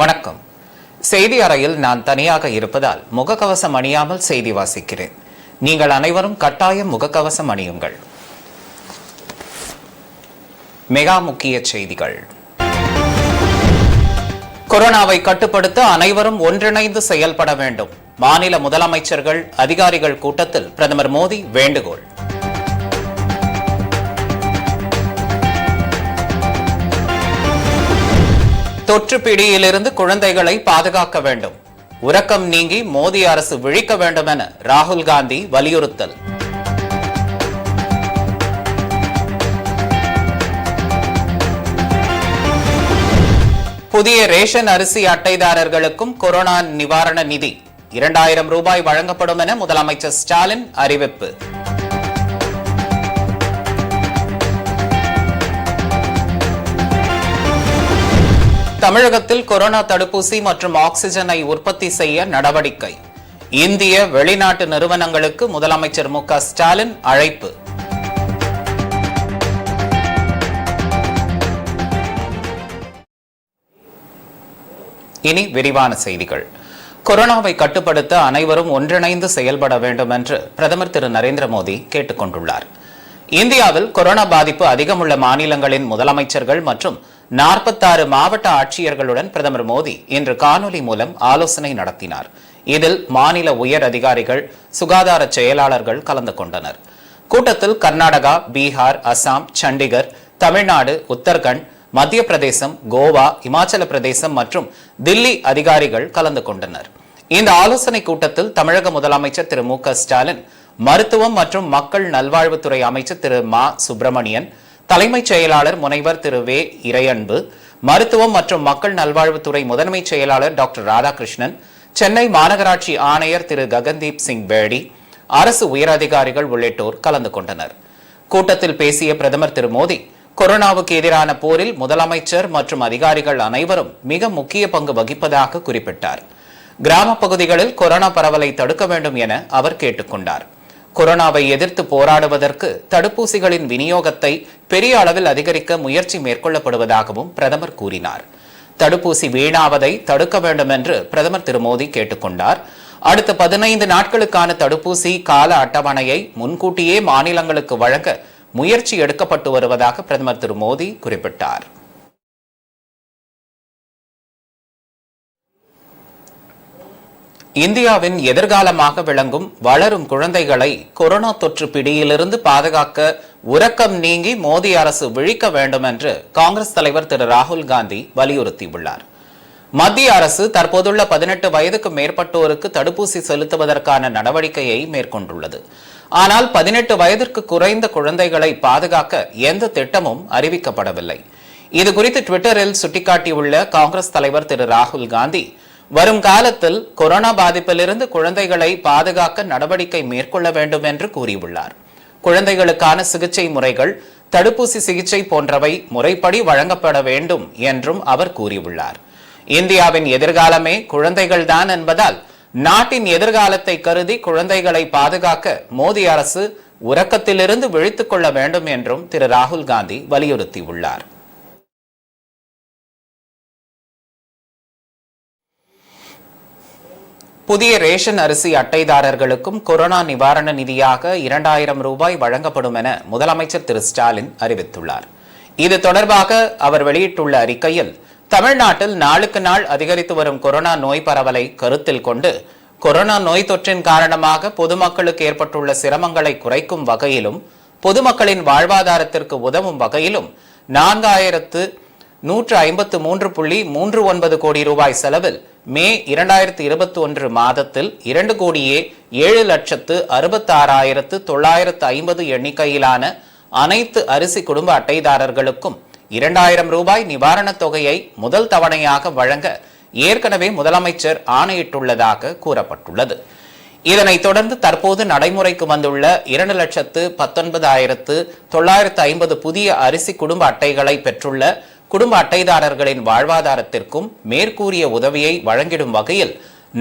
வணக்கம். செய்தி அறையில் நான் தனியாக இருப்பதால் முகக்கவசம் அணியாமல் செய்தி வாசிக்கிறேன். நீங்கள் அனைவரும் கட்டாயம் முகக்கவசம் அணியுங்கள். மெகா முக்கிய செய்திகள். கொரோனாவை கட்டுப்படுத்த அனைவரும் ஒன்றிணைந்து செயல்பட வேண்டும். மாநில முதலமைச்சர்கள் அதிகாரிகள் கூட்டத்தில் பிரதமர் மோடி வேண்டுகோள். தொற்று பிடியிலிருந்து குழந்தைகளை பாதுகாக்க வேண்டும். உறக்கம் நீங்கி மோடி அரசு விழிக்க வேண்டும் என ராகுல் காந்தி வலியுறுத்தல். புதிய ரேஷன் அரிசி அட்டைதாரர்களுக்கும் கொரோனா நிவாரண நிதி. இரண்டாயிரம் ரூபாய் வழங்கப்படும் என முதலமைச்சர் ஸ்டாலின் அறிவிப்பு. தமிழகத்தில் கொரோனா தடுப்பூசி மற்றும் ஆக்சிஜனை உற்பத்தி செய்ய நடவடிக்கை. இந்திய வெளிநாட்டு நிறுவனங்களுக்கு முதலமைச்சர் மு ஸ்டாலின் அழைப்பு. இனி விரிவான செய்திகள். கொரோனாவை கட்டுப்படுத்த அனைவரும் ஒன்றிணைந்து செயல்பட வேண்டும் என்று பிரதமர் திரு நரேந்திர மோடி கேட்டுக் கொண்டுள்ளார். இந்தியாவில் கொரோனா பாதிப்பு அதிகமுள்ள மாநிலங்களின் முதலமைச்சர்கள் மற்றும் நாற்பத்தாறு மாவட்ட ஆட்சியர்களுடன் பிரதமர் மோடி இன்று காணொலி மூலம் ஆலோசனை நடத்தினார். இதில் மாநில உயர் அதிகாரிகள் சுகாதார செயலாளர்கள் கலந்து கொண்டனர். கூட்டத்தில் கர்நாடகா பீகார் அசாம் சண்டிகர் தமிழ்நாடு உத்தரகண்ட் மத்திய பிரதேசம் கோவா இமாச்சல பிரதேசம் மற்றும் தில்லி அதிகாரிகள் கலந்து கொண்டனர். இந்த ஆலோசனை கூட்டத்தில் தமிழக முதலமைச்சர் திரு மு ஸ்டாலின் மருத்துவம் மற்றும் மக்கள் நல்வாழ்வுத்துறை அமைச்சர் திரு மா சுப்பிரமணியன் தலைமைச் செயலாளர் முனைவர் திரு வே இறையன்பு மருத்துவம் மற்றும் மக்கள் நல்வாழ்வுத்துறை முதன்மைச் செயலாளர் டாக்டர் ராதாகிருஷ்ணன் சென்னை மாநகராட்சி ஆணையர் திரு ககன்தீப் சிங் பேடி அரசு உயரதிகாரிகள் உள்ளிட்டோர் கலந்து கொண்டனர். கூட்டத்தில் பேசிய பிரதமர் திரு மோடி கொரோனாவுக்கு எதிரான போரில் முதலமைச்சர் மற்றும் அதிகாரிகள் அனைவரும் மிக முக்கிய பங்கு வகிப்பதாக குறிப்பிட்டார். கிராம பகுதிகளில் கொரோனா பரவலை தடுக்க வேண்டும் என அவர் கேட்டுக்கொண்டார். கொரோனாவை எதிர்த்து போராடுவதற்கு தடுப்பூசிகளின் விநியோகத்தை பெரிய அளவில் அதிகரிக்க முயற்சி மேற்கொள்ளப்படுவதாகவும் பிரதமர் கூறினார். தடுப்பூசி வீணாவதை தடுக்க வேண்டும் என்று பிரதமர் திரு மோடி கேட்டுக்கொண்டார். அடுத்த பதினைந்து நாட்களுக்கான தடுப்பூசி கால அட்டவணையை முன்கூட்டியே மாநிலங்களுக்கு வழங்க முயற்சி எடுக்கப்பட்டு வருவதாக பிரதமர் திரு மோடி குறிப்பிட்டார். இந்தியாவின் எதிர்காலமாக விளங்கும் வளரும் குழந்தைகளை கொரோனா தொற்று பிடியிலிருந்து பாதுகாக்க உறக்கம் நீங்கி மோடி அரசு விழிக்க வேண்டும் என்று காங்கிரஸ் தலைவர் திரு ராகுல் காந்தி வலியுறுத்தியுள்ளார். மத்திய அரசு தற்போதுள்ள பதினெட்டு வயதுக்கு மேற்பட்டோருக்கு தடுப்பூசி செலுத்துவதற்கான நடவடிக்கையை மேற்கொண்டுள்ளது. ஆனால் பதினெட்டு வயதிற்கு குறைந்த குழந்தைகளை பாதுகாக்க எந்த திட்டமும் அறிவிக்கப்படவில்லை. இது குறித்து ட்விட்டரில் சுட்டிக்காட்டியுள்ள காங்கிரஸ் தலைவர் திரு ராகுல் காந்தி வரும் காலத்தில் கொரோனா பாதிப்பிலிருந்து குழந்தைகளை பாதுகாக்க நடவடிக்கை மேற்கொள்ள வேண்டும் என்று கூறியுள்ளார். குழந்தைகளுக்கான சிகிச்சை முறைகள் தடுப்பூசி சிகிச்சை போன்றவை முறைப்படி வழங்கப்பட வேண்டும் என்றும் அவர் கூறியுள்ளார். இந்தியாவின் எதிர்காலமே குழந்தைகள்தான் என்பதால் நாட்டின் எதிர்காலத்தை கருதி குழந்தைகளை பாதுகாக்க மோடி அரசு உறக்கத்திலிருந்து விழித்துக் கொள்ள வேண்டும் என்றும் திரு ராகுல் காந்தி வலியுறுத்தியுள்ளார். புதிய ரேஷன் அரிசி அட்டைதாரர்களுக்கும் கொரோனா நிவாரண நிதியாக இரண்டாயிரம் ரூபாய் வழங்கப்படும் என முதலமைச்சர் திரு ஸ்டாலின் அறிவித்துள்ளார். இது தொடர்பாக அவர் வெளியிட்டுள்ள அறிக்கையில் தமிழ்நாட்டில் நாளுக்கு நாள் அதிகரித்து வரும் கொரோனா நோய் பரவலை கருத்தில் கொண்டு கொரோனா நோய் தொற்றின் காரணமாக பொதுமக்களுக்கு ஏற்பட்டுள்ள சிரமங்களை குறைக்கும் வகையிலும் பொதுமக்களின் வாழ்வாதாரத்திற்கு உதவும் வகையிலும் நான்காயிரத்து நூற்று ஐம்பத்து மூன்று புள்ளி மூன்று ஒன்பது கோடி ரூபாய் செலவில் மே இரண்டாயிரத்து இருபத்தி ஒன்று மாதத்தில் இரண்டு கோடியே ஏழு லட்சத்து அறுபத்தாறாயிரத்து தொள்ளாயிரத்து ஐம்பது எண்ணிக்கையிலான அனைத்து அரிசி குடும்ப அட்டைதாரர்களுக்கும் இரண்டாயிரம் ரூபாய் நிவாரணத் தொகையை முதல் தவணையாக வழங்க ஏற்கனவே முதலமைச்சர் ஆணையிட்டுள்ளதாக கூறப்பட்டுள்ளது. இதனைத் தொடர்ந்து தற்போது நடைமுறைக்கு வந்துள்ள இரண்டு லட்சத்து பத்தொன்பதாயிரத்து தொள்ளாயிரத்து ஐம்பது புதிய அரிசி குடும்ப அட்டைகளை பெற்றுள்ள குடும்ப அட்டைதாரர்களின் வாழ்வாதாரத்திற்கும் மேற்கூறிய உதவியை வழங்கிடும் வகையில்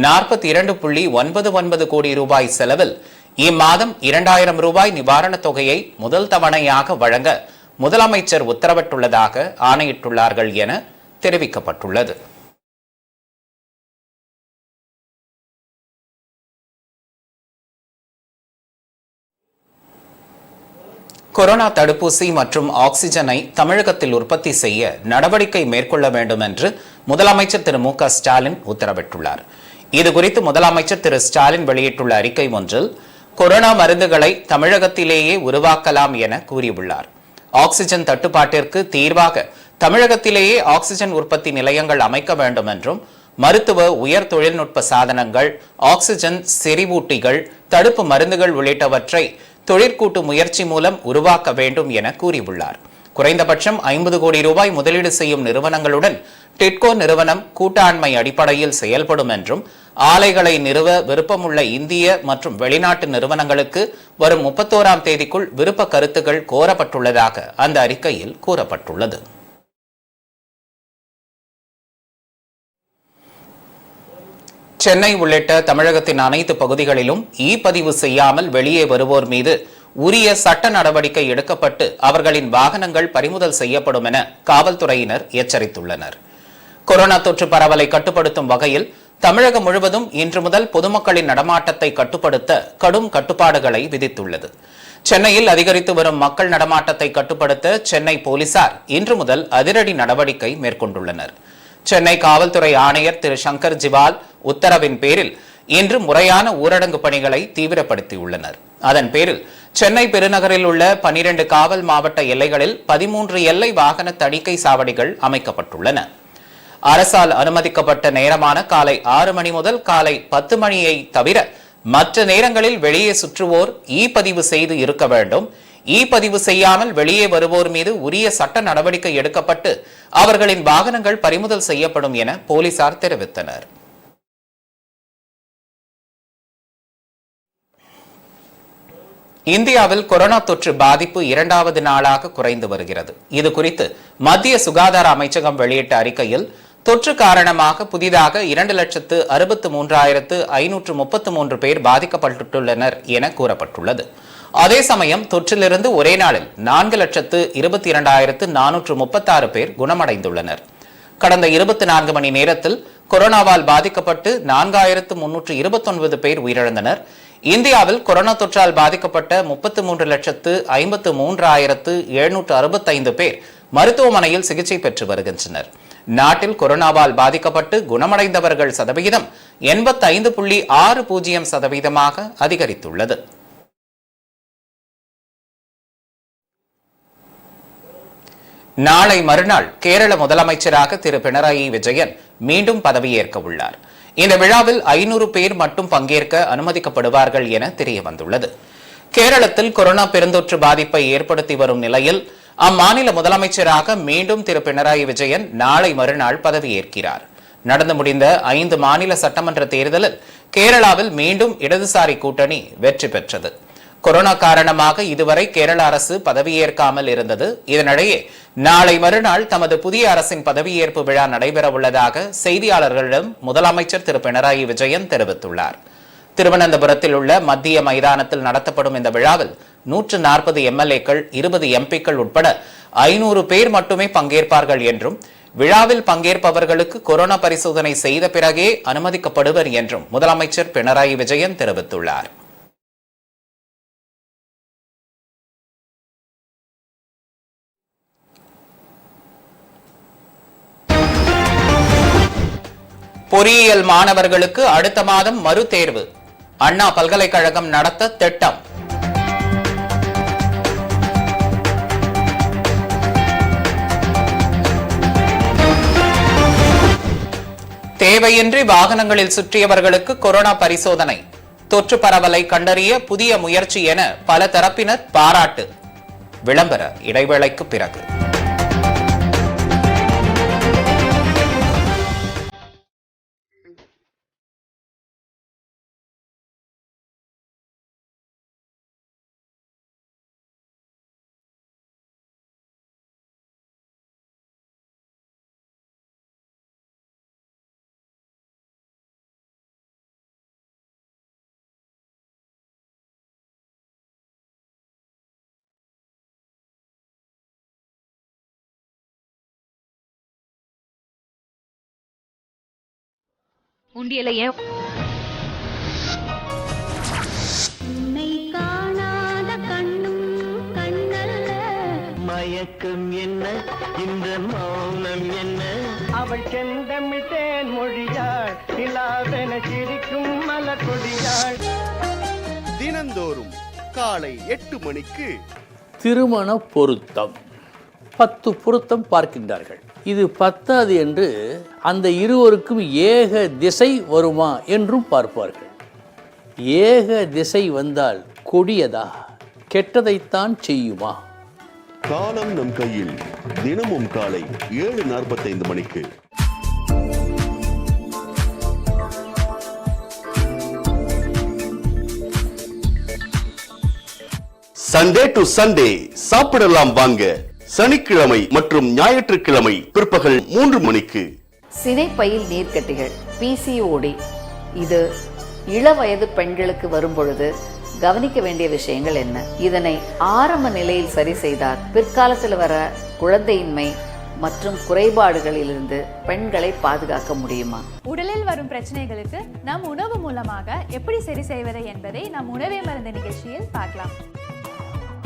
நாற்பத்தி இரண்டு புள்ளி ஒன்பது ஒன்பது கோடி ரூபாய் செலவில் இம்மாதம் இரண்டாயிரம் ரூபாய் நிவாரணத் தொகையை முதல் தவணையாக வழங்க முதலமைச்சர் உத்தரவிட்டுள்ளதாக ஆணையிட்டுள்ளார்கள் என தெரிவிக்கப்பட்டுள்ளது. கொரோனா தடுப்பூசி மற்றும் ஆக்சிஜனை தமிழகத்தில் உற்பத்தி செய்ய நடவடிக்கை மேற்கொள்ள வேண்டும் என்று முதலமைச்சர் திரு மு க ஸ்டாலின் உத்தரவிட்டுள்ளார். இதுகுறித்து முதலமைச்சர் திரு ஸ்டாலின் வெளியிட்டுள்ள அறிக்கை ஒன்றில் கொரோனா மருந்துகளை தமிழகத்திலேயே உருவாக்கலாம் என கூறியுள்ளார். ஆக்சிஜன் தட்டுப்பாட்டிற்கு தீர்வாக தமிழகத்திலேயே ஆக்சிஜன் உற்பத்தி நிலையங்கள் அமைக்க வேண்டும் என்றும் மருத்துவ உயர் தொழில்நுட்ப சாதனங்கள் ஆக்சிஜன் செறிவூட்டிகள் தடுப்பு மருந்துகள் உள்ளிட்டவற்றை தொழிற்கூட்டு முயற்சி மூலம் உருவாக்க வேண்டும் என கூறியுள்ளார். குறைந்தபட்சம் ஐம்பது கோடி ரூபாய் முதலீடு செய்யும் நிறுவனங்களுடன் டிட்கோ நிறுவனம் கூட்டாண்மை அடிப்படையில் செயல்படும் என்றும் ஆலைகளை நிறுவ விருப்பமுள்ள இந்திய மற்றும் வெளிநாட்டு நிறுவனங்களுக்கு வரும் முப்பத்தோராம் தேதிக்குள் விருப்ப கருத்துக்கள் கோரப்பட்டுள்ளதாக அந்த அறிக்கையில் கூறப்பட்டுள்ளது. சென்னை உள்ளிட்ட தமிழகத்தின் அனைத்து பகுதிகளிலும் இ பதிவு செய்யாமல் வெளியே வருவோர் மீது உரிய சட்ட நடவடிக்கை எடுக்கப்பட்டு அவர்களின் வாகனங்கள் பறிமுதல் செய்யப்படும் என காவல்துறையினர் எச்சரித்துள்ளனர். கொரோனா தொற்று பரவலை கட்டுப்படுத்தும் வகையில் தமிழகம் முழுவதும் இன்று முதல் பொதுமக்களின் நடமாட்டத்தை கட்டுப்படுத்த கடும் கட்டுப்பாடுகளை விதித்துள்ளது. சென்னையில் அதிகரித்து வரும் மக்கள் நடமாட்டத்தை கட்டுப்படுத்த சென்னை போலீசார் இன்று முதல் அதிரடி நடவடிக்கை மேற்கொண்டுள்ளனர். சென்னை காவல்துறை ஆணையர் திரு சங்கர் ஜிவால் உத்தரவின் பேரில் இன்று முறையான ஊரடங்கு பணிகளை தீவிரப்படுத்தியுள்ளனர். அதன் பேரில் சென்னை பெருநகரில் உள்ள பனிரெண்டு காவல் மாவட்ட எல்லைகளில் பதிமூன்று எல்லை வாகன தணிக்கை சாவடிகள் அமைக்கப்பட்டுள்ளன. அரசால் அனுமதிக்கப்பட்ட நேரமான காலை ஆறு மணி முதல் காலை பத்து மணியை தவிர மற்ற நேரங்களில் வெளியே சுற்றுவோர் இ பதிவு செய்து இருக்க வேண்டும். இ பதிவு செய்யாமல் வெளியே வருவோர் மீது உரிய சட்ட நடவடிக்கை எடுக்கப்பட்டு அவர்களின் வாகனங்கள் பறிமுதல் செய்யப்படும் என போலீசார் தெரிவித்தனர். இந்தியாவில் கொரோனா தொற்று பாதிப்பு இரண்டாவது நாளாக குறைந்து வருகிறது. இது குறித்து மத்திய சுகாதார அமைச்சகம் வெளியிட்ட அறிக்கையில் தொற்று காரணமாக புதிதாக இரண்டு லட்சத்து அறுபத்து மூன்றாயிரத்து ஐநூற்று முப்பத்து மூன்று பேர் பாதிக்கப்பட்டுள்ளனர் என கூறப்பட்டுள்ளது. அதே சமயம் தொற்றிலிருந்து ஒரே நாளில் நான்கு லட்சத்து இருபத்தி இரண்டாயிரத்து நானூற்று முப்பத்தாறு பேர் குணமடைந்துள்ளனர். கடந்த இருபத்தி நான்கு மணி நேரத்தில் கொரோனாவால் பாதிக்கப்பட்டு நான்காயிரத்து முன்னூற்று இருபத்தொன்பது பேர் உயிரிழந்தனர். இந்தியாவில் கொரோனா தொற்றால் பாதிக்கப்பட்ட முப்பத்து மூன்று லட்சத்து ஐம்பத்து மூன்றாயிரத்து எழுநூற்று அறுபத்தைந்து பேர் மருத்துவமனையில் சிகிச்சை பெற்று வருகின்றனர். நாட்டில் கொரோனாவால் பாதிக்கப்பட்டு குணமடைந்தவர்கள் சதவிகிதம் எண்பத்தைந்து புள்ளி ஆறு பூஜ்ஜியம் சதவீதமாக அதிகரித்துள்ளது. நாளை மறுநாள் கேரள முதலமைச்சராக திரு பினராயி விஜயன் மீண்டும் பதவியேற்க உள்ளார். இந்த விழாவில் ஐநூறு பேர் மட்டும் பங்கேற்க அனுமதிக்கப்படுவார்கள் என தெரிய வந்துள்ளது கேரளத்தில் கொரோனா பெருந்தொற்று பாதிப்பை ஏற்படுத்தி வரும் நிலையில் அம்மாநில முதலமைச்சராக மீண்டும் திரு பினராயி விஜயன் நாளை மறுநாள் பதவியேற்கிறார். நடந்து முடிந்த ஐந்து மாநில சட்டமன்ற தேர்தலில் கேரளாவில் மீண்டும் இடதுசாரி கூட்டணி வெற்றி பெற்றது. கொரோனா காரணமாக இதுவரை கேரள அரசு பதவியேற்காமல் இருந்தது. இதனிடையே நாளை மறுநாள் தமது புதிய அரசின் பதவியேற்பு விழா நடைபெறவுள்ளதாக செய்தியாளர்களிடம் முதலமைச்சர் திரு பினராயி விஜயன் தெரிவித்துள்ளார். திருவனந்தபுரத்தில் உள்ள மத்திய மைதானத்தில் நடத்தப்படும் இந்த விழாவில் நூற்று நாற்பது எம்எல்ஏக்கள் இருபது எம்பிக்கள் உட்பட ஐநூறு பேர் மட்டுமே பங்கேற்பார்கள் என்றும் விழாவில் பங்கேற்பவர்களுக்கு கொரோனா பரிசோதனை செய்த பிறகே அனுமதிக்கப்படுவர் என்றும் முதலமைச்சர் பினராயி விஜயன் தெரிவித்துள்ளார். பொறியியல் மாணவர்களுக்கு அடுத்த மாதம் மறுதேர்வு அண்ணா பல்கலைக்கழகம் நடத்த திட்டம். தேவையின்றி வாகனங்களில் சுற்றியவர்களுக்கு கொரோனா பரிசோதனை. தொற்று பரவலை கண்டறிய புதிய முயற்சி என பல தரப்பினர் பாராட்டு. விளம்பர இடைவேளைக்கு பிறகு. உண்டியலை ஏன் உன்னை காணாத கண்ணும் கண்ணல்ல. மயக்கம் என்ன? இந்த மௌனம் என்ன? அவள் செந்தமிழ் தேன் மொழியாள் நிலாவென சிரிக்கும் மலர் கொடியாள் தினந்தோறும் காலை எட்டு மணிக்கு திருமண பொருத்தம். பத்து பொருத்தம் பார்க்கின்றார்கள். இது பத்தாது என்று அந்த இருவருக்கும் ஏக திசை வருமா என்றும் பார்ப்பார்கள். ஏக திசை வந்தால் கொடியதா? கெட்டதைத்தான் செய்யுமா? காலம் நம் கையில் தினமும் காலை ஏழு நாற்பத்தைந்து மணிக்கு. சண்டே டு சண்டே சாப்பிடலாம் வாங்க. சனிக்கிழமை மற்றும் ஞாயிற்றுக்கிழமை பிற்பகல் மூன்று மணிக்கு. சினைப்பையில் நீர்க்கட்டிகள் பிசிஓடி இது இளவயது பெண்களுக்கு வரும்பொழுது கவனிக்க வேண்டிய விஷயங்கள் என்ன? இதனை ஆரம்ப நிலையில் சரி செய்தால் பிற்காலத்தில் வர குழந்தையின்மை மற்றும் குறைபாடுகளிலிருந்து பெண்களை பாதுகாக்க முடியுமா? உடலில் வரும் பிரச்சனைகளுக்கு நம் உணவு மூலமாக எப்படி சரி செய்வது என்பதை நம் உணவே மருந்து நிகழ்ச்சியில் பார்க்கலாம்.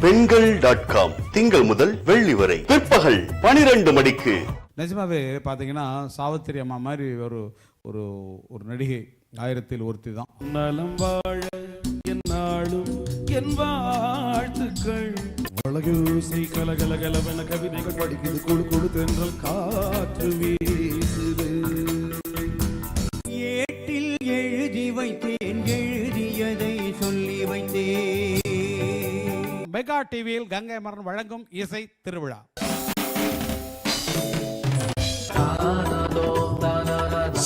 பெண்கள் டாட் காம் திங்கள் முதல் வெள்ளி வரை. பிற்பகல் பனிரெண்டு மணிக்கு. நிஜமாவே பார்த்தீங்கன்னா சாவித்திரி அம்மா மாதிரி ஒரு ஒரு ஒரு நடிகை ஆயிரத்தில் ஒருத்தி தான். நலம் வாழ என்னாலும் என் வாழ்த்துக்கள். உலகூசை கலகல கலவென கவிதைகள் படிக்குது. குழு குழு தென்றல் காற்று வீசுது. ஏட்டில் எழுதி வைத்தேன். மெகா டிவியில் கங்கை மரன் வழங்கும் இசை திருவிழா.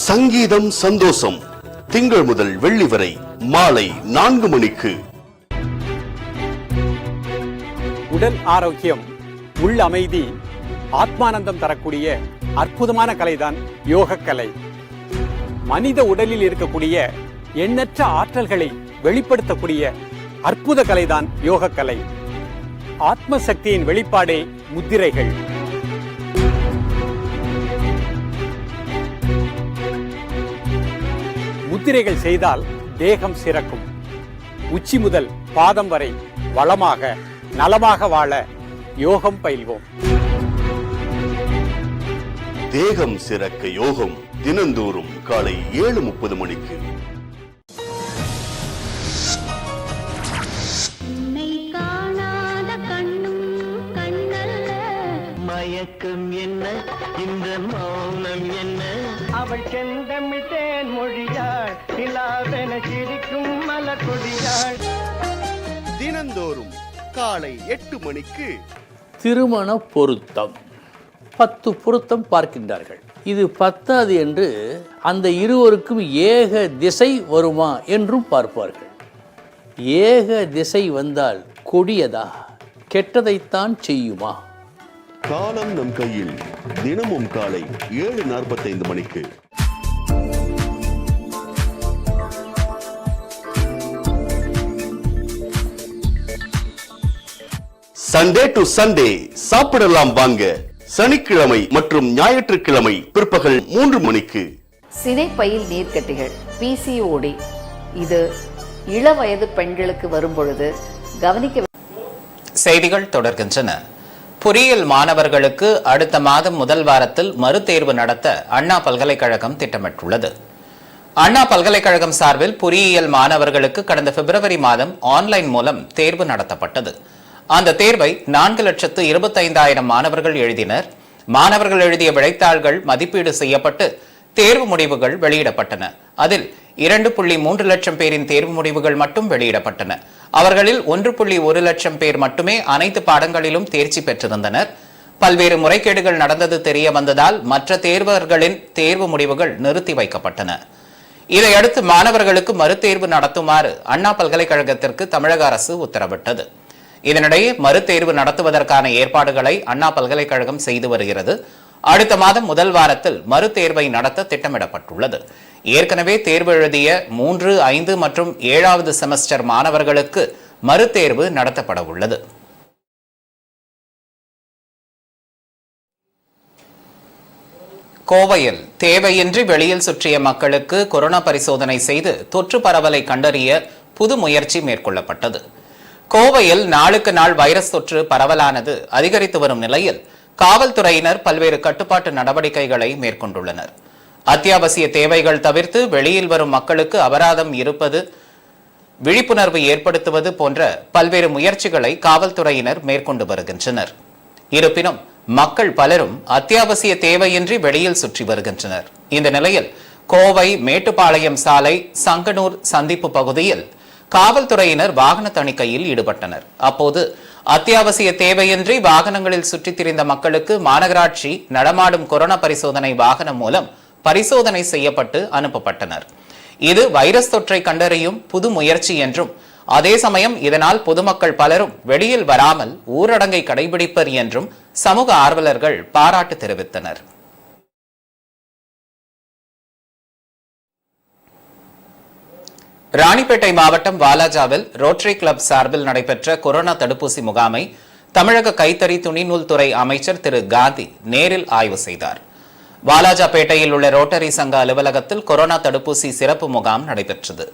சங்கீதம் சந்தோஷம். திங்கள் முதல் வெள்ளி வரை மாலை நான்கு மணிக்கு. உடல் ஆரோக்கியம் உள் அமைதி ஆத்மானந்தம் தரக்கூடிய அற்புதமான கலைதான் யோக கலை மனித உடலில் இருக்கக்கூடிய எண்ணற்ற ஆற்றல்களை வெளிப்படுத்தக்கூடிய அற்புத கலைதான் யோக ஆத்மசக்தியின் ஆத்ம சக்தியின் வெளிப்பாடே முத்திரைகள். முத்திரைகள் செய்தால் தேகம் சிறக்கும். உச்சி முதல் பாதம் வரை வளமாக நலமாக வாழ யோகம் பயில்வோம். தேகம் சிறக்க யோகம் தினந்தோறும் காலை ஏழு முப்பது மணிக்கு. மயக்கம் என்ன? இந்த மௌனம் என்ன? அவள் செந்தமிழ் தேன் மொழியாள் நிலாவென சிரிக்கும் மலர் கொடியாள் தினந்தோறும் காலை எட்டு மணிக்கு திருமண பொருத்தம். பத்து பொருத்தம் பார்க்கின்றார்கள். இது பத்தாது என்று அந்த இருவருக்கும் ஏக திசை வருமா என்றும் பார்ப்பார்கள். ஏக திசை வந்தால் கொடியதா? கெட்டதைத்தான் செய்யுமா? காலம் நம் கையில் தினமும் காலை ஏழு நாற்பத்தைந்து மணிக்கு. சண்டே டு சண்டே சாப்பிடலாம் வாங்க. சனிக்கிழமை மற்றும் ஞாயிற்றுக்கிழமை பிற்பகல் மூன்று மணிக்கு. சினைப்பையில் நீர்க்கட்டிகள் பிசிஓடி இது இளவயது பெண்களுக்கு வரும்பொழுது கவனிக்க செய்திகள் தொடர்கின்றன. பொறியியல் மாணவர்களுக்கு அடுத்த மாதம் முதல் வாரத்தில் மறுதேர்வு நடத்த அண்ணா பல்கலைக்கழகம் திட்டமிட்டுள்ளது. அண்ணா பல்கலைக்கழகம் சார்பில் பொறியியல் மாணவர்களுக்கு கடந்த பிப்ரவரி மாதம் ஆன்லைன் மூலம் தேர்வு நடத்தப்பட்டது. அந்த தேர்வை நான்கு லட்சத்து இருபத்தைந்தாயிரம் மாணவர்கள் எழுதினர். மாணவர்கள் எழுதிய விடைத்தாள்கள் மதிப்பீடு செய்யப்பட்டு தேர்வு முடிவுகள் வெளியிடப்பட்டன. அதில் இரண்டு புள்ளி மூன்று லட்சம் பேரின் தேர்வு முடிவுகள் மட்டும் வெளியிடப்பட்டன. அவர்களில் ஒன்று புள்ளி ஒரு லட்சம் பேர் மட்டுமே அனைத்து பாடங்களிலும் தேர்ச்சி பெற்றிருந்தனர். பல்வேறு முறைகேடுகள் நடந்தது தெரிய வந்ததால் மற்ற தேர்வர்களின் தேர்வு முடிவுகள் நிறுத்தி வைக்கப்பட்டன. இதையடுத்து மாணவர்களுக்கு மறுதேர்வு நடத்துமாறு அண்ணா பல்கலைக்கழகத்திற்கு தமிழக அரசு உத்தரவிட்டது. இதனிடையே மறுதேர்வு நடத்துவதற்கான ஏற்பாடுகளை அண்ணா பல்கலைக்கழகம் செய்து வருகிறது. அடுத்த மாதம் முதல் வாரத்தில் மறுதேர்வை நடத்த திட்டமிடப்பட்டுள்ளது. ஏற்கனவே தேர்வு எழுதிய மூன்று ஐந்து மற்றும் ஏழாவது செமஸ்டர் மாணவர்களுக்கு மறுதேர்வு நடத்தப்பட உள்ளது. கோவையில் தேவையின்றி வெளியில் சுற்றிய மக்களுக்கு கொரோனா பரிசோதனை செய்து தொற்று பரவலை கண்டறிய புது முயற்சி மேற்கொள்ளப்பட்டது. கோவையில் நாளுக்கு நாள் வைரஸ் தொற்று பரவலானது அதிகரித்து வரும் நிலையில் காவல்துறையினர் பல்வேறு கட்டுப்பாட்டு நடவடிக்கைகளை மேற்கொண்டுள்ளனர். அத்தியாவசிய தேவைகள் தவிர்த்து வெளியில் வரும் மக்களுக்கு அபராதம் இருப்பது விழிப்புணர்வு ஏற்படுத்துவது போன்ற பல்வேறு முயற்சிகளை காவல்துறையினர் மேற்கொண்டு வருகின்றனர். இருப்பினும் மக்கள் பலரும் அத்தியாவசிய தேவையின்றி வெளியில் சுற்றி வருகின்றனர். இந்த நிலையில் கோவை மேட்டுப்பாளையம் சாலை சங்கனூர் சந்திப்பு பகுதியில் காவல்துறையினர் வாகன தணிக்கையில் ஈடுபட்டனர். அப்போது அத்தியாவசிய தேவையின்றி வாகனங்களில் சுற்றித் திரிந்த மக்களுக்கு மாநகராட்சி நடமாடும் கொரோனா பரிசோதனை வாகனம் மூலம் பரிசோதனை செய்யப்பட்டு அனுப்பப்பட்டனர். இது வைரஸ் தொற்றை கண்டறியும் புது முயற்சி என்றும் அதே சமயம் இதனால் பொதுமக்கள் பலரும் வெளியில் வராமல் ஊரடங்கை கடைபிடிப்பர் என்றும் சமூக ஆர்வலர்கள் பாராட்டு தெரிவித்தனர். ராணிப்பேட்டை மாவட்டம் வாலாஜாவில் ரோட்டரி கிளப் சார்பில் நடைபெற்ற கொரோனா தடுப்பூசி முகாமை தமிழக கைத்தறி துணிநூல் துறை அமைச்சர் திரு காந்தி நேரில் ஆய்வு செய்தார். வாலாஜாபேட்டையில் உள்ள ரோட்டரி சங்க அலுவலகத்தில் கொரோனா தடுப்பூசி சிறப்பு முகாம் நடைபெற்றது.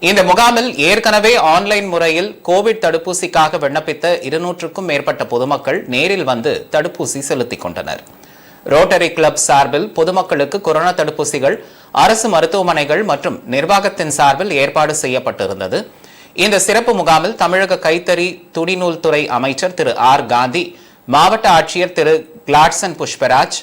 இந்த முகாமில் ஏற்கனவே ஆன்லைன் முறையில் கோவிட் தடுப்பூசிக்காக விண்ணப்பித்த இருநூற்றுக்கும் மேற்பட்ட பொதுமக்கள் நேரில் வந்து தடுப்பூசி செலுத்திக் கொண்டனர். ரோட்டரி கிளப் சார்பில் பொதுமக்களுக்கு கொரோனா தடுப்பூசிகள் அரசு மருத்துவமனைகள் மற்றும் நிர்வாகத்தின் சார்பில் ஏற்பாடு செய்யப்பட்டிருந்தது. இந்த சிறப்பு முகாமில் தமிழக கைத்தறி துணிநூல் துறை அமைச்சர் திரு ஆர் காந்தி மாவட்ட ஆட்சியர் திரு கிளாட்சன் புஷ்பராஜ்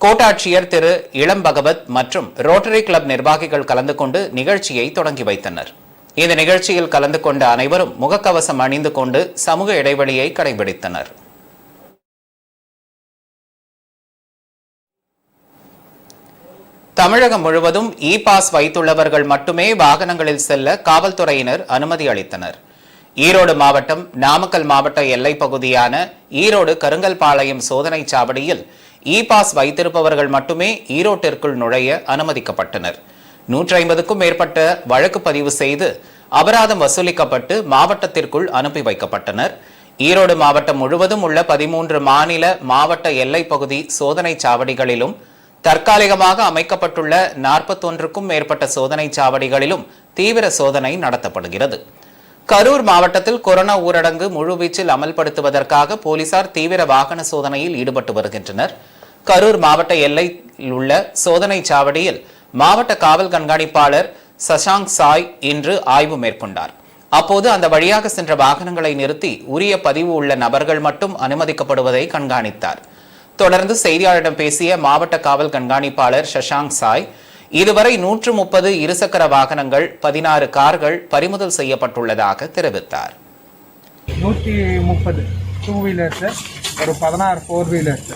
கோட்டாட்சியர் திரு இளம் பகவத் மற்றும் ரோட்டரி கிளப் நிர்வாகிகள் கலந்து கொண்டு நிகழ்ச்சியை தொடங்கி வைத்தனர். இந்த நிகழ்ச்சியில் கலந்து கொண்ட அனைவரும் முகக்கவசம் அணிந்து கொண்டு சமூக இடைவெளியை கடைபிடித்தனர். தமிழகம் முழுவதும் இ பாஸ் வைத்துள்ளவர்கள் மட்டுமே வாகனங்களில் செல்ல காவல்துறையினர் அனுமதி அளித்தனர். ஈரோடு மாவட்டம் நாமக்கல் மாவட்ட எல்லைப் பகுதியான ஈரோடு கருங்கல்பாளையம் சோதனைச் சாவடியில் இ பாஸ் வைத்திருப்பவர்கள் மட்டுமே ஈரோட்டிற்குள் நுழைய அனுமதிக்கப்பட்டனர். நூற்றி ஐம்பதுக்கும் மேற்பட்ட வழக்கு பதிவு செய்து அபராதம் வசூலிக்கப்பட்டு மாவட்டத்திற்குள் அனுப்பி வைக்கப்பட்டனர். ஈரோடு மாவட்டம் முழுவதும் உள்ள பதிமூன்று மாநில மாவட்ட எல்லைப் பகுதி சோதனைச் சாவடிகளிலும் தற்காலிகமாக அமைக்கப்பட்டுள்ள நாற்பத்தொன்றுக்கும் மேற்பட்ட சோதனை சாவடிகளிலும் தீவிர சோதனை நடத்தப்படுகிறது. கரூர் மாவட்டத்தில் கொரோனா ஊரடங்கு முழுவீச்சில் அமல்படுத்துவதற்காக போலீசார் தீவிர வாகன சோதனையில் ஈடுபட்டு வருகின்றனர். கரூர் மாவட்ட எல்லையில் உள்ள சோதனை சாவடியில் மாவட்ட காவல் கண்காணிப்பாளர் சசாங்க் சாய் இன்று ஆய்வு மேற்கொண்டார். அப்போது அந்த வழியாக சென்ற வாகனங்களை நிறுத்தி உரிய பதிவு உள்ள நபர்கள் மட்டும் அனுமதிக்கப்படுவதை கண்காணித்தார். தொடர்ந்து செய்தியாளரிடம் பேசிய மாவட்ட காவல் கண்காணிப்பாளர் சஷாங்க் சாய் இதுவரை நூற்று முப்பது இருசக்கர வாகனங்கள் பதினாறு கார்கள் பறிமுதல் செய்யப்பட்டுள்ளதாக தெரிவித்தார். நூற்றி முப்பது டூ வீலர்ஸு ஒரு பதினாறு ஃபோர் வீலர்ஸு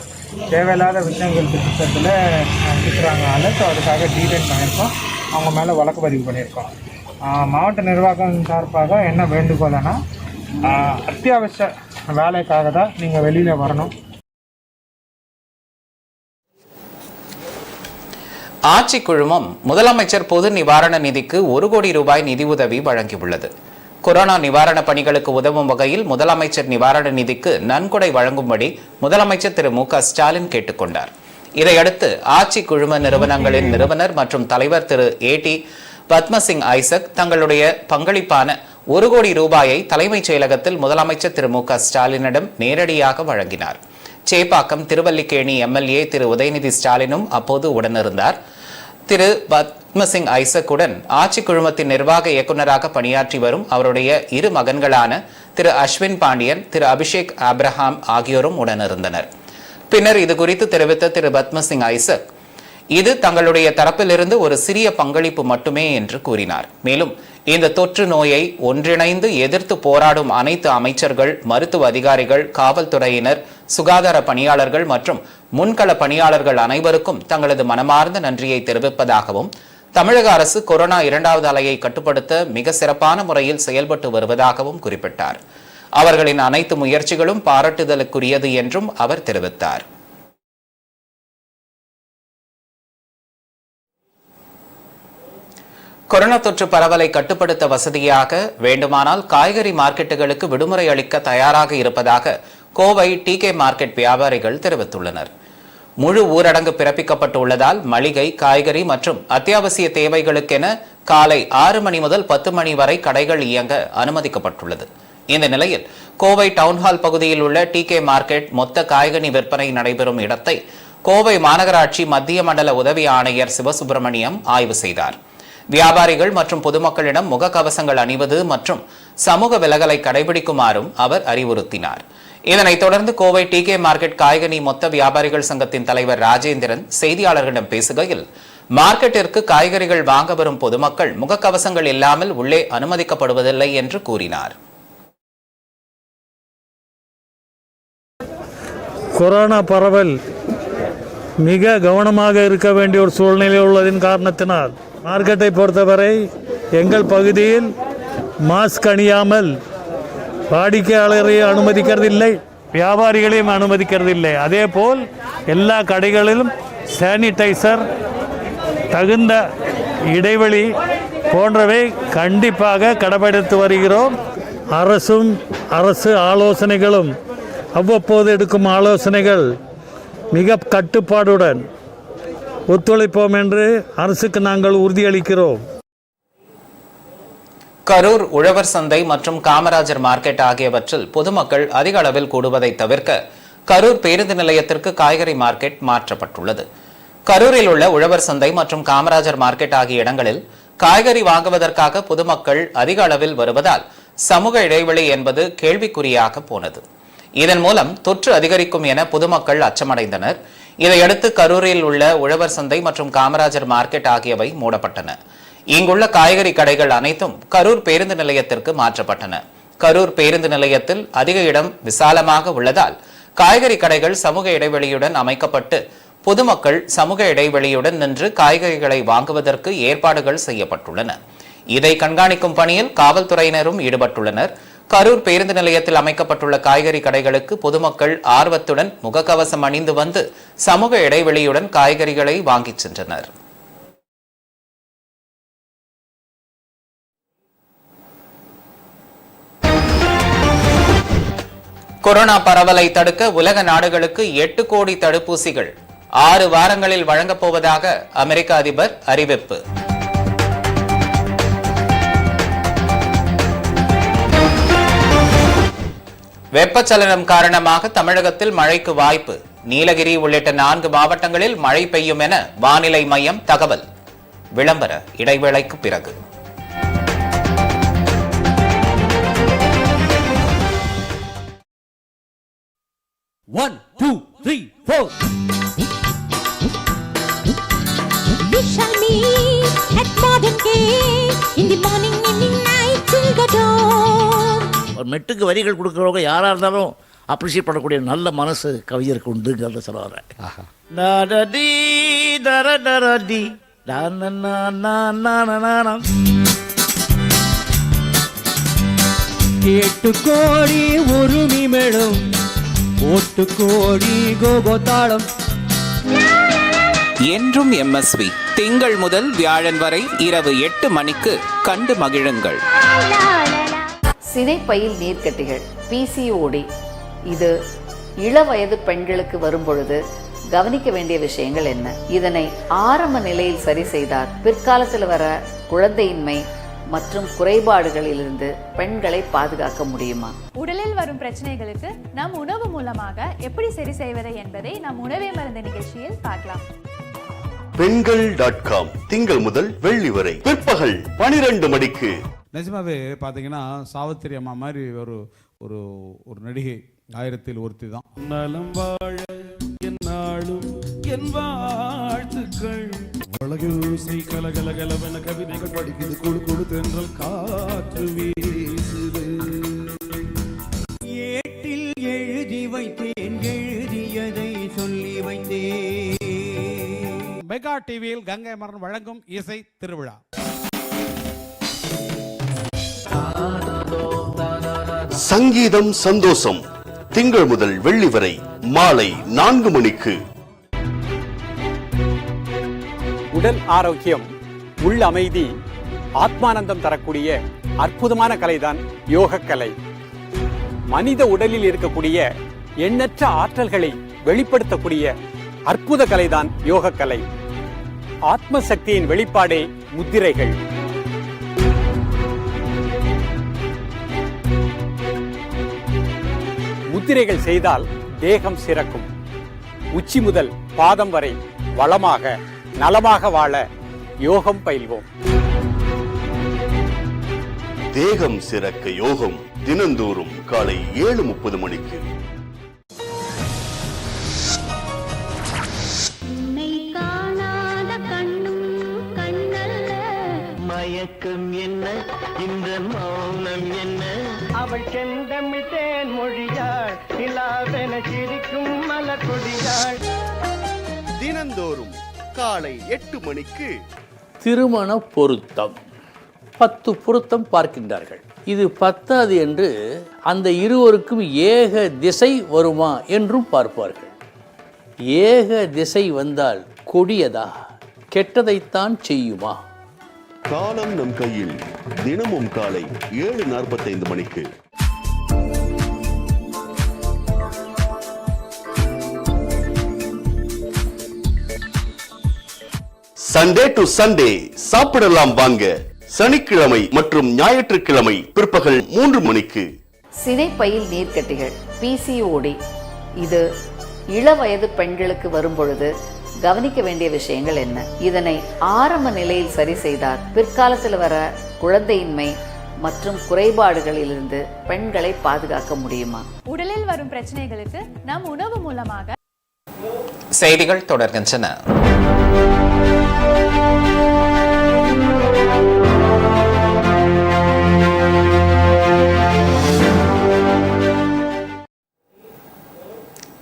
தேவையில்லாத விஷயங்கள் திட்டத்தில் சுற்றுறாங்க ஸோ அதுக்காக டீடைல் பண்ணியிருக்கோம் அவங்க மேலே வழக்கு பதிவு பண்ணியிருக்கோம் மாவட்ட நிர்வாகம் சார்பாக என்ன வேண்டுகோள்னா அத்தியாவசிய வேலைக்காக தான் நீங்கள் வெளியில் வரணும். ஆட்சி குழுமம் முதலமைச்சர் பொது நிவாரண நிதிக்கு ஒரு கோடி ரூபாய் நிதியுதவி வழங்கியுள்ளது. கொரோனா நிவாரண பணிகளுக்கு உதவும் வகையில் முதலமைச்சர் நிவாரண நிதிக்கு நன்கொடை வழங்கும்படி முதலமைச்சர் திரு மு க ஸ்டாலின் கேட்டுக்கொண்டார் இதையடுத்து ஆட்சி குழும நிறுவனங்களின் நிறுவனர் மற்றும் தலைவர் திரு ஏ டி பத்மசிங் ஐசக் தங்களுடைய பங்களிப்பான ஒரு கோடி ரூபாயை தலைமைச் செயலகத்தில் முதலமைச்சர் திரு மு க ஸ்டாலினிடம் நேரடியாக வழங்கினார். சேப்பாக்கம் திருவல்லிக்கேணி எம்எல்ஏ திரு உதயநிதி ஸ்டாலினும் அப்போது உடனிருந்தார். திரு பத்மசிங் ஐசக்குடன் ஆட்சி குழுமத்தின் நிர்வாக இயக்குநராக பணியாற்றி வரும் அவருடைய இரு மகன்களான திரு அஸ்வின் பாண்டியன் திரு அபிஷேக் ஆப்ரஹாம் ஆகியோரும் உடனிருந்தனர். பின்னர் இது குறித்து தெரிவித்த திரு பத்மசிங் ஐசக் இது தங்களுடைய தரப்பிலிருந்து ஒரு சிறிய பங்களிப்பு மட்டுமே என்று கூறினார். மேலும் இந்த தொற்று நோயை ஒன்றிணைந்து எதிர்த்து போராடும் அனைத்து அமைச்சர்கள் மருத்துவ அதிகாரிகள் காவல்துறையினர் சுகாதார பணியாளர்கள் மற்றும் முன்கள பணியாளர்கள் அனைவருக்கும் தங்களது மனமார்ந்த நன்றியை தெரிவிப்பதாகவும் தமிழக அரசு கொரோனா இரண்டாவது அலையை கட்டுப்படுத்த மிக சிறப்பான முறையில் செயல்பட்டு வருவதாகவும் குறிப்பிட்டார். அவர்களின் அனைத்து முயற்சிகளும் பாராட்டுதலுக்குரியது என்றும் அவர் தெரிவித்தார். கொரோனா தொற்று பரவலை கட்டுப்படுத்த வசதியாக வேண்டுமானால் காய்கறி மார்க்கெட்டுகளுக்கு விடுமுறை அளிக்க தயாராக இருப்பதாக கோவை டி கே மார்க்கெட் வியாபாரிகள் தெரிவித்துள்ளனர். முழு ஊரடங்கு பிறப்பிக்கப்பட்டு உள்ளதால் மளிகை காய்கறி மற்றும் அத்தியாவசிய தேவைகளுக்கென காலை ஆறு மணி முதல் பத்து மணி வரை கடைகள் இயங்க அனுமதிக்கப்பட்டுள்ளது. இந்த நிலையில் கோவை டவுன்ஹால் பகுதியில் உள்ள டி கே மார்க்கெட் மொத்த காய்கனி விற்பனை நடைபெறும் இடத்தை கோவை மாநகராட்சி மத்திய மண்டல உதவி ஆணையர் சிவசுப்பிரமணியம் ஆய்வு செய்தார். வியாபாரிகள் மற்றும் பொதுமக்களிடம் முகக்கவசங்கள் அணிவது மற்றும் சமூக விலகலை கடைபிடிக்குமாறும் அவர் அறிவுறுத்தினார். இதனைத் தொடர்ந்து கோவை டி கே மார்க்கெட் காய்கனி மொத்த வியாபாரிகள் சங்கத்தின் தலைவர் ராஜேந்திரன் செய்தியாளர்களிடம் பேசுகையில் மார்க்கெட்டிற்கு காய்கறிகள் வாங்க வரும் பொதுமக்கள் முகக்கவசங்கள் இல்லாமல் உள்ளே அனுமதிக்கப்படுவதில்லை என்று கூறினார். கொரோனா பரவல் மிக கவனமாக இருக்க வேண்டிய ஒரு சூழ்நிலை உள்ளதின் காரணத்தினால் மார்க்கெட்டை பொறுத்தவரை எங்கள் பகுதியில் மாஸ்க் அணியாமல் வாடிக்கையாளரையும் அனுமதிக்கிறதில்லை வியாபாரிகளையும் அனுமதிக்கிறதில்லை. அதே போல் எல்லா கடைகளிலும் சானிடைசர் தகுந்த இடைவெளி போன்றவை கண்டிப்பாக கடைபிடித்து வருகிறோம். அரசும் அரசு ஆலோசனைகளும் அவ்வப்போது எடுக்கும் ஆலோசனைகள் மிக கட்டுப்பாடுடன் ஒத்துழைப்போம் என்று அரசுக்கு நாங்கள் உறுதியளிக்கிறோம். கரூர் உழவர் சந்தை மற்றும் காமராஜர் மார்க்கெட் ஆகியவற்றில் பொதுமக்கள் அதிக அளவில் கூடுவதை தவிர்க்க கரூர் பேருந்து நிலையத்திற்கு காய்கறி மார்க்கெட் மாற்றப்பட்டுள்ளது. கரூரில் உள்ள உழவர் சந்தை மற்றும் காமராஜர் மார்க்கெட் ஆகிய இடங்களில் காய்கறி வாங்குவதற்காக பொதுமக்கள் அதிக அளவில் வருவதால் சமூக இடைவெளி என்பது கேள்விக்குறியாக போனது. இதன் மூலம் தொற்று அதிகரிக்கும் என பொதுமக்கள் அச்சமடைந்தனர். இதையடுத்து கரூரில் உள்ள உழவர் சந்தை மற்றும் காமராஜர் மார்க்கெட் ஆகியவை மூடப்பட்டன. இங்குள்ள காய்கறி கடைகள் அனைத்தும் கரூர் பேருந்து நிலையத்திற்கு மாற்றப்பட்டன. கரூர் பேருந்து நிலையத்தில் அதிக இடம் விசாலமாக உள்ளதால் காய்கறி கடைகள் சமூக இடைவெளியுடன் அமைக்கப்பட்டு பொதுமக்கள் சமூக இடைவெளியுடன் நின்று காய்கறிகளை வாங்குவதற்கு ஏற்பாடுகள் செய்யப்பட்டுள்ளன. இதை கண்காணிக்கும் பணியில் காவல்துறையினரும் ஈடுபட்டுள்ளனர். கரூர் பேருந்து நிலையத்தில் அமைக்கப்பட்டுள்ள காய்கறி கடைகளுக்கு பொதுமக்கள் ஆர்வத்துடன் முகக்கவசம் அணிந்து வந்து சமூக இடைவெளியுடன் காய்கறிகளை வாங்கிச் சென்றனர். கொரோனா பரவலை தடுக்க உலக நாடுகளுக்கு எட்டு கோடி தடுப்பூசிகள் ஆறு வாரங்களில் வழங்கப்போவதாக அமெரிக்க அதிபர் அறிவிப்பு. வெப்பச்சலனம் காரணமாக தமிழகத்தில் மழைக்கு வாய்ப்பு நீலகிரி உள்ளிட்ட நான்கு மாவட்டங்களில் மழை பெய்யும் என வானிலை மையம் தகவல் விளம்பர இடைவேளைக்கு பிறகு One, two, three, four. We shall meet at modern day in the morning and the night till the dawn. மெட்டுக்கு வரிகள் கொடுக்குறவங்க யாராக இருந்தாலும் அப்ரிஷியேட் பண்ணக்கூடிய நல்ல மனசு கவிஞருக்கு உண்டுங்கிறத சொல்ல வரேன் நாரதி தரடி எட்டு கோடி ஒரு நிமிடம் ஓட்டு கோடி கோபோத்தாளம். என்றும் எம்எஸ்வி திங்கள் முதல் வியாழன் வரை இரவு எட்டு மணிக்கு கண்டு மகிழுங்கள். சினைப்பையில் நீர்க்கட்டிகள் பிசிஓடி இது இளவயது பெண்களுக்கு வரும்பொழுது கவனிக்க வேண்டிய விஷயங்கள் என்ன? இதனை ஆரம்ப நிலையில் சரி செய்தால் பிற்காலத்தில் வர குழந்தையின்மை மற்றும் குறைபாடுகளிலிருந்து பெண்களை பாதுகாக்க முடியுமா? உடலில் வரும் பிரச்சனைகளுக்கு நம் உணவு மூலமாக எப்படி சரி செய்வது என்பதை நம் உணவே மருந்து நிகழ்ச்சியில் பார்க்கலாம். பெண்கள் டாட் காம் திங்கள் முதல் வெள்ளி வரை. பிற்பகல் பனிரெண்டு மணிக்கு. நிஜமாவே பார்த்தீங்கன்னா சாவித்திரி அம்மா மாதிரி ஒரு ஒரு ஒரு நடிகை ஆயிரத்தில் ஒருத்தி தான். நலம் வாழ என்னாலும் என் வாழ்த்துக்கள். உலகோசை கலகல கலவென கவிதைகள் படிக்குது. கொடு கொடு தென்றல் காற்று வீசுது. ஏட்டில் எழுதி வைத்தேன் எழுதியதை சொல்லி வைத்தேன். மெகா டிவியில் கங்கை மரன் வழங்கும் இசை திருவிழா. சங்கீதம் சந்தோஷம். திங்கள் முதல் வெள்ளி வரை மாலை நான்கு மணிக்கு. உடல் ஆரோக்கியம் உள் அமைதி ஆத்மானந்தம் தரக்கூடிய அற்புதமான கலைதான் யோகக்கலை. மனித உடலில் இருக்கக்கூடிய எண்ணற்ற ஆற்றல்களை வெளிப்படுத்தக்கூடிய அற்புத கலைதான் யோக கலை ஆத்ம சக்தியின் வெளிப்பாடே முத்திரைகள். முத்திரைகள் செய்தால் தேகம் சிறக்கும். உச்சி முதல் பாதம் வரை வளமாக நலமாக வாழ யோகம் பயில்வோம். தேகம் சிறக்க யோகம் தினந்தோறும் காலை ஏழு முப்பது மணிக்கு. மயக்கம் என்ன? இந்த மௌனம் என்ன? அவள் செந்தமிழ் தேன் மொழியாள் நிலாவென சிரிக்கும் மலர் கொடியாள் தினந்தோறும் காலை எட்டு மணிக்கு திருமண பொருத்தம். பத்து பொருத்தம் பார்க்கின்றார்கள். இது பத்தாது என்று அந்த இருவருக்கும் ஏக திசை வருமா என்றும் பார்ப்பார்கள். ஏக திசை வந்தால் கொடியதா? கெட்டதைத்தான் செய்யுமா? காலம் நம் கையில் தினமும் காலை ஏழு நாற்பத்தைந்து மணிக்கு. சண்டே டு சண்டே சாப்பிடலாம் வாங்க. சனிக்கிழமை மற்றும் ஞாயிற்றுக்கிழமை பிற்பகல் மூன்று மணிக்கு. சினைப்பையில் நீர்க்கட்டிகள் பிசிஓடி இது இளவயது பெண்களுக்கு வரும்பொழுது கவனிக்க வேண்டிய விஷயங்கள் என்ன? இதனை ஆரம்ப நிலையில் சரி செய்தால் பிற்காலத்தில் வர குழந்தையின்மை மற்றும் குறைபாடுகளிலிருந்து பெண்களை பாதுகாக்க முடியுமா? உடலில் வரும் பிரச்சனைகளுக்கு நம் உணவு மூலமாக செய்திகள் தொடர்கின்றன.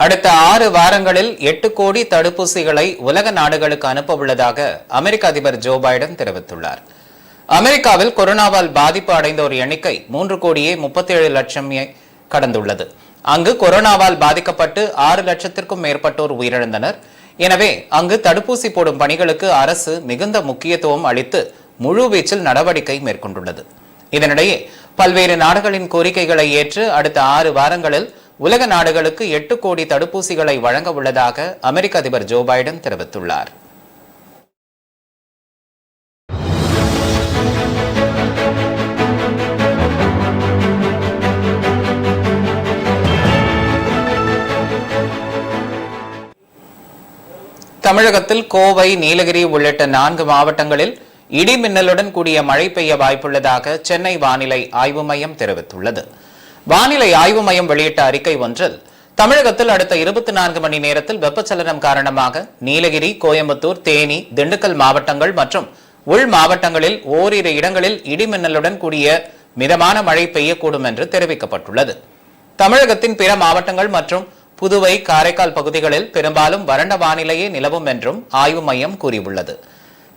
அடுத்த ஆறு வாரங்களில் எட்டு கோடி தடுப்பூசிகளை உலக நாடுகளுக்கு அனுப்ப உள்ளதாக அமெரிக்க அதிபர் ஜோ பைடன் தெரிவித்துள்ளார். அமெரிக்காவில் கொரோனாவால் பாதிப்பு அடைந்தோர் எண்ணிக்கை மூன்று கோடியே முப்பத்தேழு லட்சம் கடந்துள்ளது. அங்கு கொரோனாவால் பாதிக்கப்பட்டு ஆறு லட்சத்திற்கும் மேற்பட்டோர் உயிரிழந்தனர். எனவே அங்கு தடுப்பூசி போடும் பணிகளுக்கு அரசு மிகுந்த முக்கியத்துவம் அளித்து முழுவீச்சில் நடவடிக்கை மேற்கொண்டுள்ளது. இதனிடையே பல்வேறு நாடுகளின் கோரிக்கைகளை ஏற்று அடுத்த ஆறு வாரங்களில் உலக நாடுகளுக்கு எட்டு கோடி தடுப்பூசிகளை வழங்க உள்ளதாக அமெரிக்க அதிபர் ஜோ பைடன் தெரிவித்துள்ளார். தமிழகத்தில் கோவை நீலகிரி உள்ளிட்ட நான்கு மாவட்டங்களில் இடி மின்னலுடன் கூடிய மழை பெய்ய வாய்ப்புள்ளதாக சென்னை வானிலை ஆய்வு மையம் தெரிவித்துள்ளது. வானிலை ஆய்வு மையம் வெளியிட்ட அறிக்கை ஒன்றில் தமிழகத்தில் அடுத்த இருபத்தி நான்கு மணி நேரத்தில் வெப்பச்சலனம் காரணமாக நீலகிரி கோயம்புத்தூர் தேனி திண்டுக்கல் மாவட்டங்கள் மற்றும் உள் மாவட்டங்களில் ஓரிரு இடங்களில் இடிமின்னலுடன் கூடிய மிதமான மழை பெய்யக்கூடும் என்று தெரிவிக்கப்பட்டுள்ளது. தமிழகத்தின் பிற மாவட்டங்கள் மற்றும் புதுவை காரைக்கால் பகுதிகளில் பெரும்பாலும் வறண்ட வானிலையே நிலவும் என்றும் ஆய்வு மையம் கூறியுள்ளது.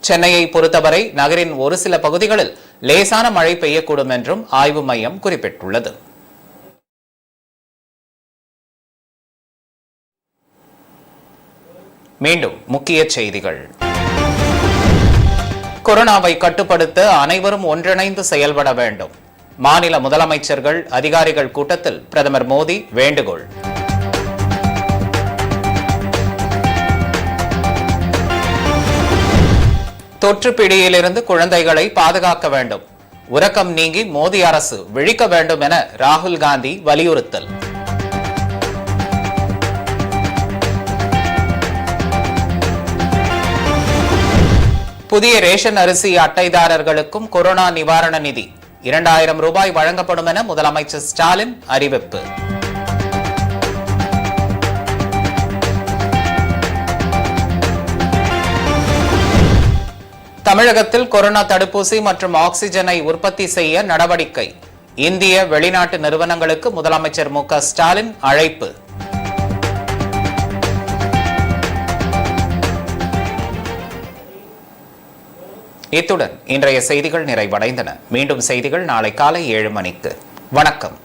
சென்னையை பொறுத்தவரை நகரின் ஒரு சில பகுதிகளில் லேசான மழை பெய்யக்கூடும் என்றும் ஆய்வு மையம் குறிப்பிட்டுள்ளது. மீண்டும் முக்கிய செய்திகள். கொரோனாவை கட்டுப்படுத்த அனைவரும் ஒன்றிணைந்து செயல்பட வேண்டும். மாநில முதலமைச்சர்கள் அதிகாரிகள் கூட்டத்தில் பிரதமர் மோடி வேண்டுகோள். தொற்று பிடியிலிருந்து குழந்தைகளை பாதுகாக்க வேண்டும். உறக்கம் நீங்கி மோடி அரசு விழிக்க வேண்டும் என ராகுல் காந்தி வலியுறுத்தல். புதிய ரேஷன் அரிசி அட்டைதாரர்களுக்கும் கொரோனா நிவாரண நிதி. இரண்டாயிரம் ரூபாய் வழங்கப்படும் என முதலமைச்சர் ஸ்டாலின் அறிவிப்பு. தமிழகத்தில் கொரோனா தடுப்பூசி மற்றும் ஆக்சிஜனை உற்பத்தி செய்ய நடவடிக்கை. இந்திய வெளிநாட்டு நிறுவனங்களுக்கு முதலமைச்சர் மு க ஸ்டாலின் அழைப்பு. இத்துடன் இன்றைய செய்திகள் நிறைவடைந்தன. மீண்டும் செய்திகள் நாளை காலை ஏழு மணிக்கு. வணக்கம்.